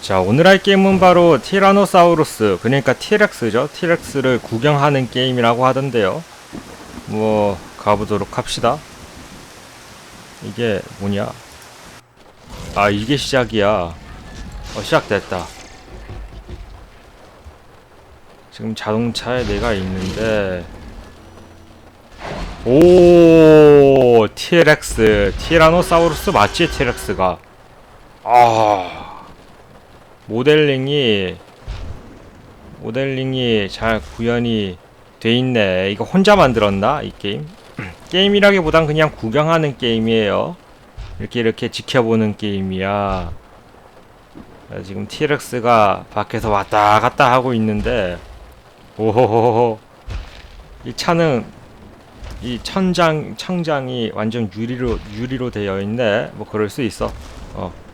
자 오늘 할 게임은 바로 티라노사우루스 그러니까 티렉스죠. 티렉스를 구경하는 게임이라고 하던데요. 뭐 가보도록 합시다. 이게 뭐냐? 아 이게 시작이야. 어 시작됐다. 지금 자동차에 내가 있는데. 오 티렉스. 티라노사우루스 맞지 티렉스가? 아 모델링이 모델링이 잘 구현이 돼 있네. 이거 혼자 만들었나 이 게임? 게임이라기보단 그냥 구경하는 게임이에요. 이렇게 이렇게 지켜보는 게임이야. 자, 지금 티렉스가 밖에서 왔다 갔다 하고 있는데 오호호호 이 차는 이 천장 천장이 완전 유리로 유리로 되어 있네. 뭐 그럴 수 있어. 어.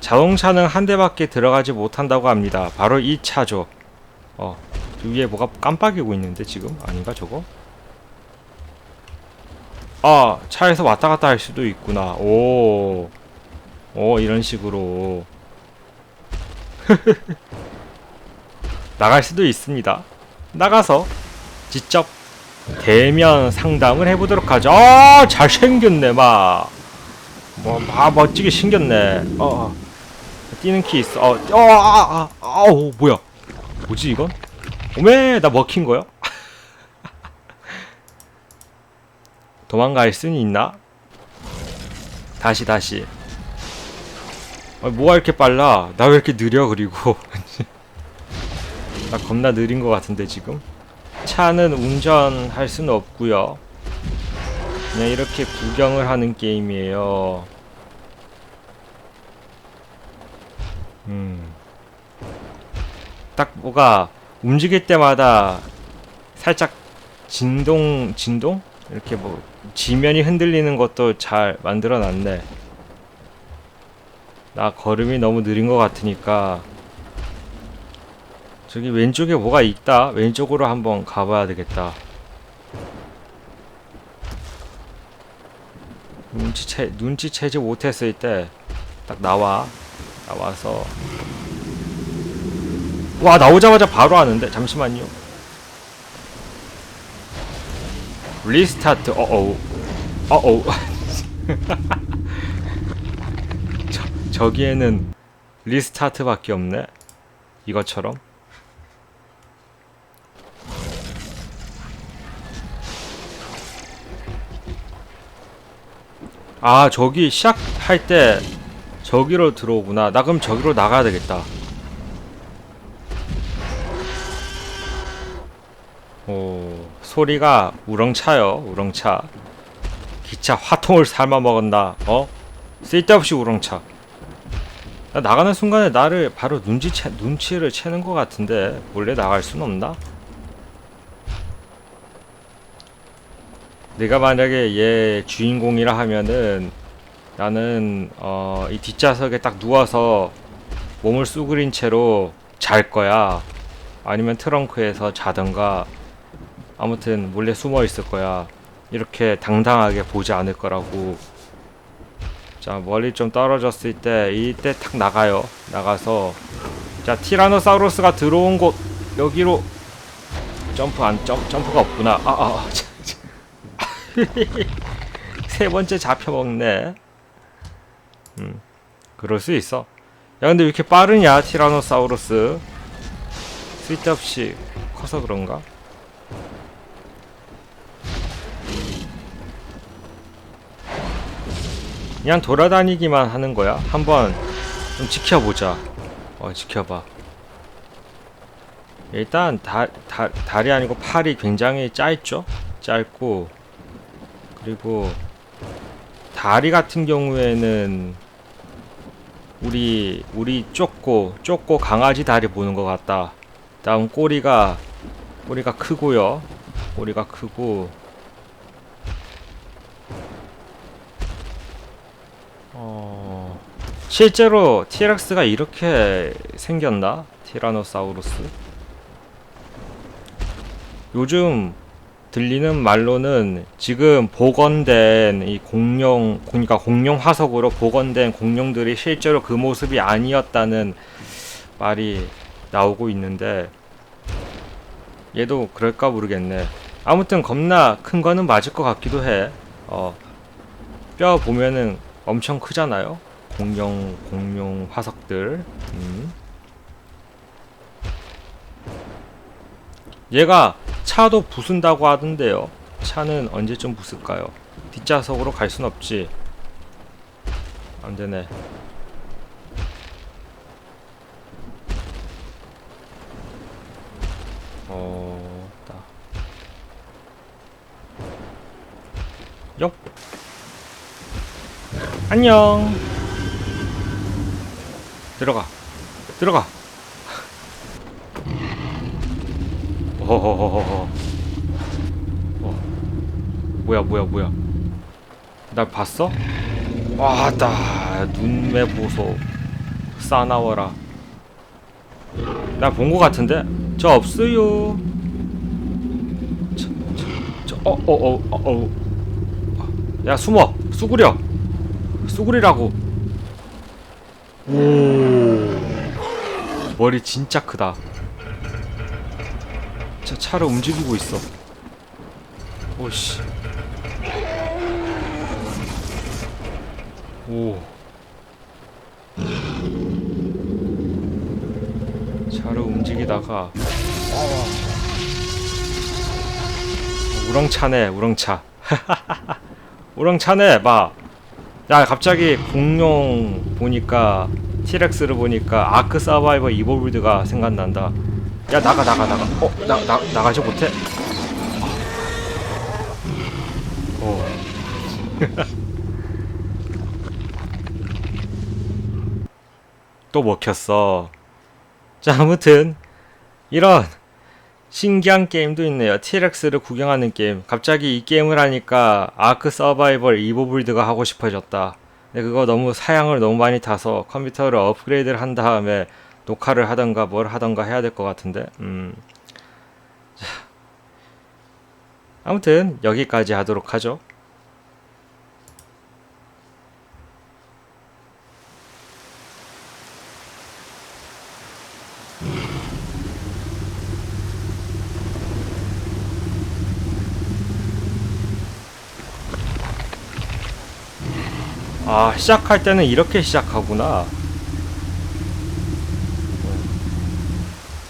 자동차는 한 대밖에 들어가지 못한다고 합니다. 바로 이 차죠. 어, 저 위에 뭐가 깜빡이고 있는데 지금 아닌가 저거? 아, 차에서 왔다 갔다 할 수도 있구나. 오, 오 이런 식으로 나갈 수도 있습니다. 나가서 직접 대면 상담을 해보도록 하죠. 아, 잘생겼네, 막. 뭐, 아, 멋지게 생겼네. 어, 어. 뛰는 키 있어. 어, 어, 아, 아, 아우, 뭐야? 뭐지 이건? 오메, 나 먹힌 거요? 도망갈 수는 있나? 다시, 다시. 아, 뭐가 이렇게 빨라? 나 왜 이렇게 느려, 그리고. 나 겁나 느린 것 같은데, 지금? 차는 운전할 수는 없고요 그냥 이렇게 구경을 하는 게임이에요. 딱 뭐가 움직일 때마다 살짝 진동 진동 이렇게 뭐 지면이 흔들리는 것도 잘 만들어 놨네. 나 걸음이 너무 느린 것 같으니까 저기 왼쪽에 뭐가 있다. 왼쪽으로 한번 가봐야 되겠다. 눈치채 눈치채지 못했을 때 딱 나와 나와서 와 나오자마자 바로 하는데? 잠시만요. 리스타트 어어우. 어어우. 저, 저기에는 리스타트밖에 없네? 이것처럼? 아 저기 시작할 때 저기로 들어오구나. 나 그럼 저기로 나가야 되겠다 소리가 우렁차요 우렁차 기차 화통을 삶아 먹었나 어? 쓸데없이 우렁차 나 나가는 순간에 나를 바로 눈치채, 눈치를 채는 것 같은데 원래 나갈 순 없나? 내가 만약에 얘 주인공이라 하면은 나는 어, 이 뒷좌석에 딱 누워서 몸을 쑤그린 채로 잘 거야. 아니면 트렁크에서 자던가 아무튼 몰래 숨어 있을 거야. 이렇게 당당하게 보지 않을 거라고. 자, 멀리 좀 떨어졌을 때 이때 탁 나가요. 나가서 자, 티라노사우루스가 들어온 곳 여기로 점프 안 점, 점프가 없구나. 아, 아, 아. 세 번째 잡혀 먹네. 음, 그럴 수 있어. 야, 근데 왜 이렇게 빠르냐, 티라노사우루스? 쓸데없이 커서 그런가? 그냥 돌아다니기만 하는 거야. 한번 좀 지켜보자. 어, 지켜봐. 일단 다, 다, 다리 아니고 팔이 굉장히 짧죠? 짧고 그리고 다리 같은 경우에는 우리 우리 좁고 좁고 강아지 다리 보는 것 같다. 다음 꼬리가 꼬리가 크고요. 꼬리가 크고 어 실제로 티렉스가 이렇게 생겼나? 티라노사우루스. 요즘 들리는 말로는 지금 복원된 이 공룡, 그러니까 공룡 화석으로 복원된 공룡들이 실제로 그 모습이 아니었다는 말이 나오고 있는데 얘도 그럴까 모르겠네. 아무튼 겁나 큰 거는 맞을 것 같기도 해. 어, 뼈 보면은 엄청 크잖아요. 공룡, 공룡 화석들. 음. 얘가 차도 부순다고 하던데요. 차는 언제쯤 부술까요? 뒷좌석으로 갈 순 없지. 안 되네. 어, 따. 역. 안녕. 들어가. 들어가. 어허허허허. 어. 뭐야 뭐야 뭐야. 날 봤어? 와다 눈매 보소. 싸나워라. 나 본 거 같은데? 저 없어요. 저, 저, 저, 어, 어, 어, 어, 어. 야, 숨어. 수구려. 수구리라고. 오. 머리 진짜 크다. 저 차를 움직이고 있어. 오씨. 오. 차를 움직이다가 우렁차네 우렁차 우렁차네 봐. 야 갑자기 공룡 보니까 티렉스를 보니까 아크 서바이버 이볼브드가 생각난다. 야 나가 나가 나가. 어 나 나 나가지 못해. 어. 또 먹혔어. 자, 아무튼 이런 신기한 게임도 있네요. 티렉스를 구경하는 게임. 갑자기 이 게임을 하니까 아크 서바이벌 이보블드가 하고 싶어졌다. 근데 그거 너무 사양을 너무 많이 타서 컴퓨터를 업그레이드를 한 다음에 녹화를 하던가 뭘 하던가 해야 될 것 같은데. 음. 자. 아무튼 여기까지 하도록 하죠. 아, 시작할 때는 이렇게 시작하구나.